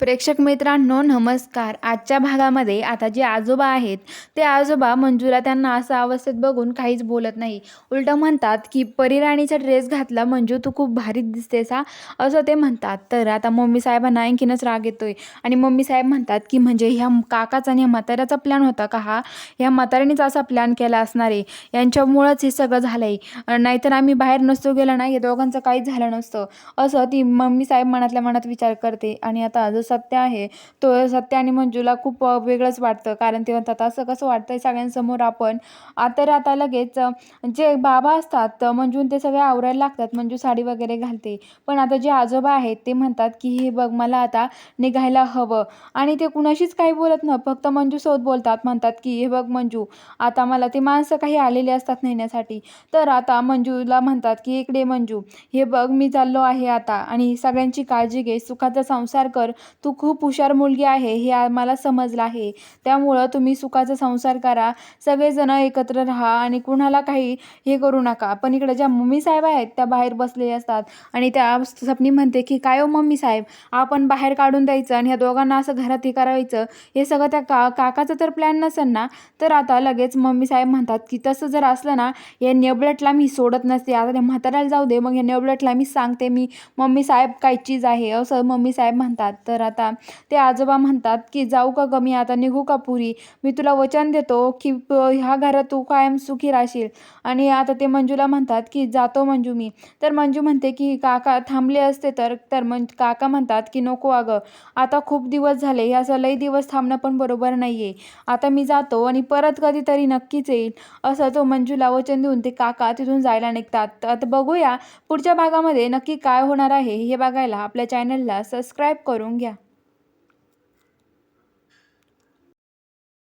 प्रेक्षक मित्रांनो नमस्कार. आजच्या भागामध्ये आता जे आजोबा आहेत ते आजोबा मंजुला त्यांना असं अवस्थेत बघून काहीच बोलत नाही. उलटं म्हणतात की परिराणीचा ड्रेस घातला मंजू तू खूप भारी दिसतेस हा. असं ते म्हणतात. तर आता मम्मी साहेबांना आणखीनच राग येतोय. आणि मम्मी साहेब म्हणतात की म्हणजे ह्या काकाचा आणि ह्या म्हाताऱ्याचा प्लॅन होता का हा? ह्या म्हाताऱ्यानेच असा प्लॅन केला असणार आहे. यांच्यामुळंच हे सगळं झालं आहे नाहीतर आम्ही बाहेर नसतो गेलो ना या दोघांचं काहीच झालं नसतं. असं ती मम्मी साहेब मनातल्या मनात विचार करते. आणि आता सत्य आहे. तो सत्य आणि मंजूला खूप वेगळंच वाटतं. कारण ते म्हणतात असं कसं वाटतंय सगळ्यांसमोर आपण? आता आता लगेच जे बाबा असतात तर मंजून ते सगळे आवरायला लागतात. मंजू साडी वगैरे घालते. पण आता जे आजोबा आहेत ते म्हणतात की हे बघ मला आता निघायला हवं. आणि ते कुणाशीच काही बोलत न फक्त मंजूसोबत बोलतात. म्हणतात की हे बघ मंजू आता मला ते माणसं काही आलेले असतात नेण्यासाठी. तर आता मंजूला म्हणतात की इकडे मंजू. हे बघ मी चाललो आहे आता. आणि सगळ्यांची काळजी घे. सुखाचा संसार कर. तू खूप हुशार मुलगी आहे हे आम्हाला समजलं आहे. त्यामुळं तुम्ही सुखाचा संसार करा. सगळेजण एकत्र राहा आणि कुणाला काही हे करू नका. पण इकडे ज्या मम्मी साहेब आहेत त्या बाहेर बसलेले असतात. आणि त्या सपनी म्हणते की काय हो मम्मी साहेब? आपण बाहेर काढून द्यायचं आणि ह्या दोघांना असं घरात हे करायचं. हे सगळं त्या का काकाचं तर प्लॅन नसेल ना? तर आता लगेच मम्मी साहेब म्हणतात की तसं जर असलं ना या नेबलेटला मी सोडत नसते. आता त्या म्हाताऱ्याला जाऊ दे. मग या नेबलेटला मी सांगते. मी मम्मी साहेब काय चीज आहे. असं मम्मी साहेब म्हणतात. तर आता ते आजोबा म्हणतात की जाऊ का ग मी आता निघू का पुरी? मी तुला वचन देतो की ह्या घरात तू कायम सुखी राहशील. आणि आता ते मंजूला म्हणतात की जातो मंजू मी. तर मंजू म्हणते की काका थांबले असते तर तर मं काका म्हणतात की नको अगं. आता खूप दिवस झाले. ह्या असं लई दिवस थांबणं पण बरोबर नाही आहे आता मी जातो आणि परत कधीतरी नक्कीच येईल. असं तो मंजूला वचन देऊन ते काका तिथून जायला निघतात. आता बघूया पुढच्या भागामध्ये नक्की काय होणार आहे हे बघायला. आपल्या चॅनलला सबस्क्राईब करून घ्या.